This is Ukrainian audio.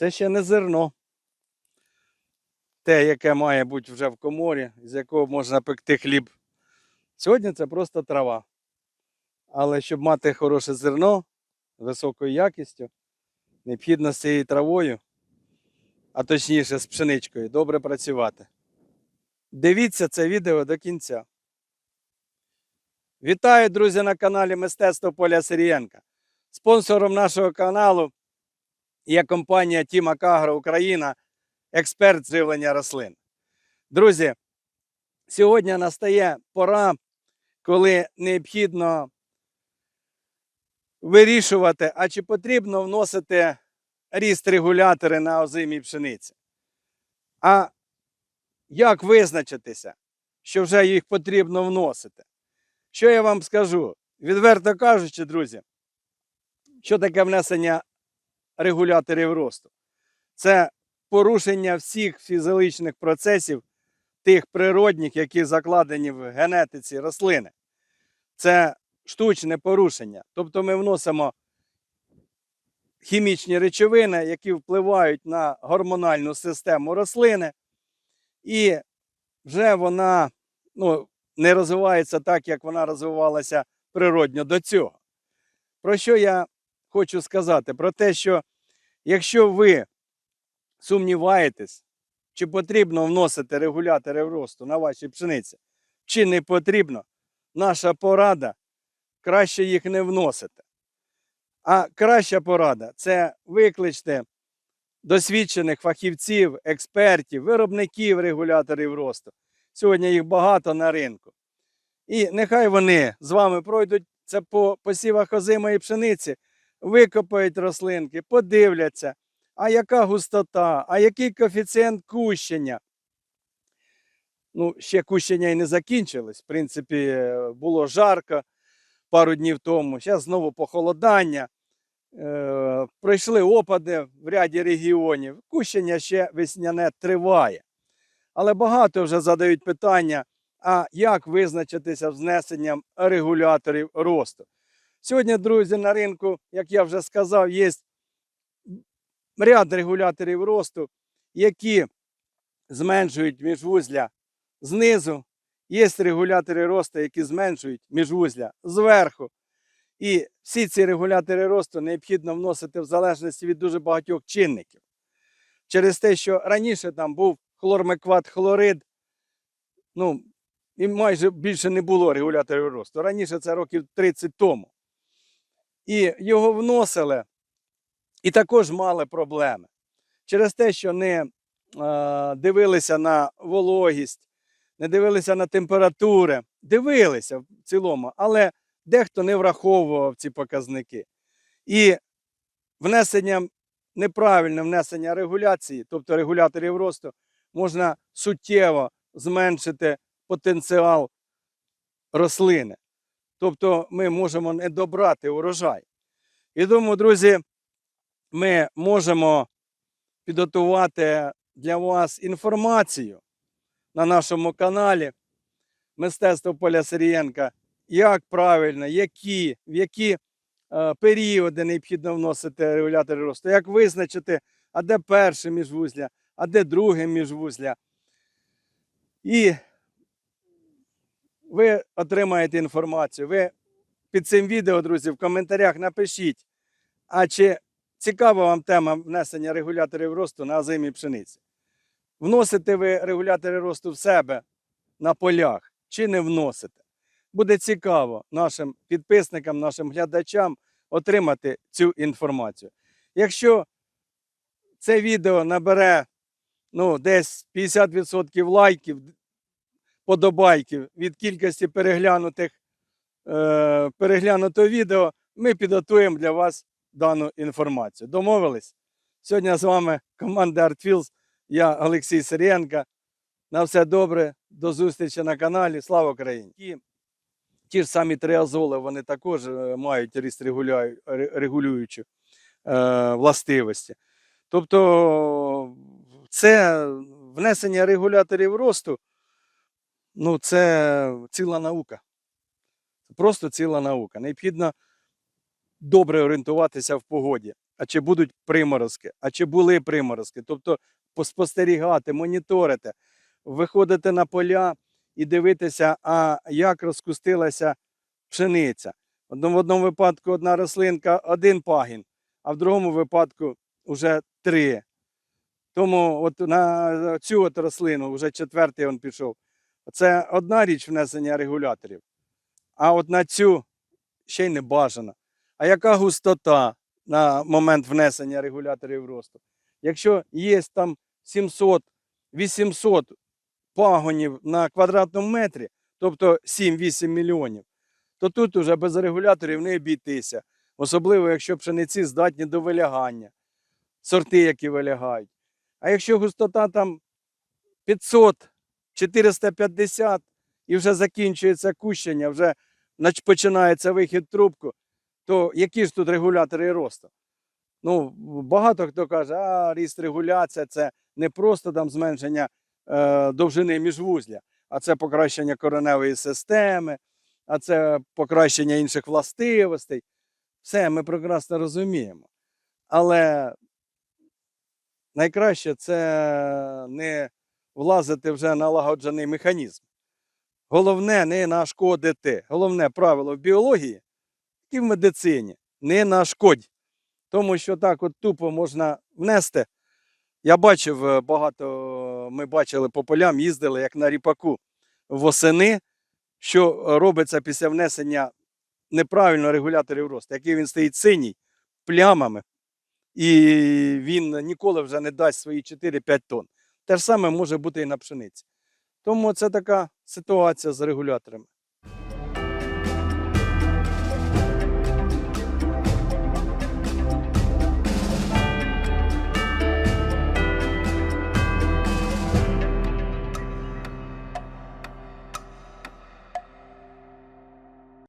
Це ще не зерно. Те, яке має бути вже в коморі, з якого можна пекти хліб. Сьогодні це просто трава. Але щоб мати хороше зерно високою якістю, необхідно з цією травою, а точніше з пшеничкою, добре працювати. Дивіться це відео до кінця. Вітаю, друзі, на каналі Мистецтво Поля Сирієнка. Спонсором нашого каналу є компанія Team Акагро Україна, експерт живлення рослин. Друзі, сьогодні настає пора, коли необхідно вирішувати, а чи потрібно вносити ріст регулятори на озимій пшениці. А як визначитися, що вже їх потрібно вносити? Що я вам скажу? Відверто кажучи, друзі, що таке внесення регуляторів росту? Це порушення всіх фізіологічних процесів, тих природних, які закладені в генетиці рослини. Це штучне порушення. Тобто ми вносимо хімічні речовини, які впливають на гормональну систему рослини, і вже вона ну, не розвивається так, як вона розвивалася природньо до цього. Про що я хочу сказати? Про те, що якщо ви сумніваєтесь, чи потрібно вносити регулятори росту на вашій пшениці, чи не потрібно, наша порада краще їх не вносити. А краща порада це викличте досвідчених фахівців, експертів, виробників регуляторів росту. Сьогодні їх багато на ринку. І нехай вони з вами пройдуть це по посівах озимої пшениці, викопають рослинки, подивляться, а яка густота, а який коефіцієнт кущення. Ну, ще кущення і не закінчилось. В принципі, е, було жарко пару днів тому. Зараз знову похолодання. Е, пройшли опади в ряді регіонів. Кущення ще весняне триває. Але багато вже задають питання, а як визначитися з внесенням регуляторів росту. Сьогодні, друзі, на ринку, як я вже сказав, є ряд регуляторів росту, які зменшують міжвузля знизу. Є регулятори росту, які зменшують міжвузля зверху. І всі ці регулятори росту необхідно вносити в залежності від дуже багатьох чинників. Через те, що раніше там був хлормекват хлорид, ну, і майже більше не було регуляторів росту. Раніше це років 30 тому. І його вносили, і також мали проблеми. Через те, що не е, дивилися на вологість, не дивилися на температури, дивилися в цілому, але дехто не враховував ці показники. І внесенням, неправильне внесення регуляції, тобто регуляторів росту, можна суттєво зменшити потенціал рослини. Тобто ми можемо не добрати урожай. І тому, друзі, ми можемо підготувати для вас інформацію на нашому каналі Мистецтво Поля Сирієнка, як правильно, які, в які е, періоди необхідно вносити регулятори росту, як визначити, а де перше міжвузля, а де друге міжвузля. І ви отримаєте інформацію. Ви під цим відео, друзі, в коментарях напишіть, а чи цікава вам тема внесення регуляторів росту на озимій пшениці. Вносите ви регулятори росту в себе на полях чи не вносите? Буде цікаво нашим підписникам, нашим глядачам отримати цю інформацію. Якщо це відео набере ну, десь 50% лайків, подобайків від кількості переглянутих е, переглянутого відео, ми підготуємо для вас дану інформацію. Домовились? Сьогодні з вами команда ArtFields, я Олексій Сирієнко. На все добре, до зустрічі на каналі. Слава Україні! І ті ж самі триазоли, вони також е, мають ріст е, властивості. Тобто це внесення регуляторів росту, ну це ціла наука. Просто ціла наука. Необхідно добре орієнтуватися в погоді. а чи будуть приморозки, а чи були приморозки. Тобто поспостерігати, моніторити, виходити на поля і дивитися, а як розкустилася пшениця. В одному випадку одна рослинка один пагін, а в другому випадку вже три. Тому от на цю от рослину вже четвертий він пішов. Це одна річ внесення регуляторів. А от на цю ще й не бажано. А яка густота на момент внесення регуляторів росту? Якщо є там 700-800 пагонів на квадратному метрі, тобто 7-8 мільйонів, то тут уже без регуляторів не обійтися. Особливо, якщо пшениці здатні до вилягання, сорти, які вилягають. А якщо густота там 500, 450 і вже закінчується кущення, вже починається вихід трубку, то які ж тут регулятори росту? Ну, багато хто каже, а ріст регуляція це не просто там зменшення е, довжини міжвузля, а це покращення кореневої системи, а це покращення інших властивостей. Все ми прекрасно розуміємо. Але найкраще це не влазити вже налагоджений механізм. Головне не нашкодити. Головне правило в біології і в медицині не нашкодь. Тому що так от тупо можна внести. Я бачив е, багато, ми бачили по полям, їздили як на ріпаку восени, що робиться після внесення неправильно регуляторів росту, який він стоїть синій, плямами, і він ніколи вже не дасть свої 4-5 тонн. Те ж саме може бути і на пшениці. Тому це така ситуація з регуляторами.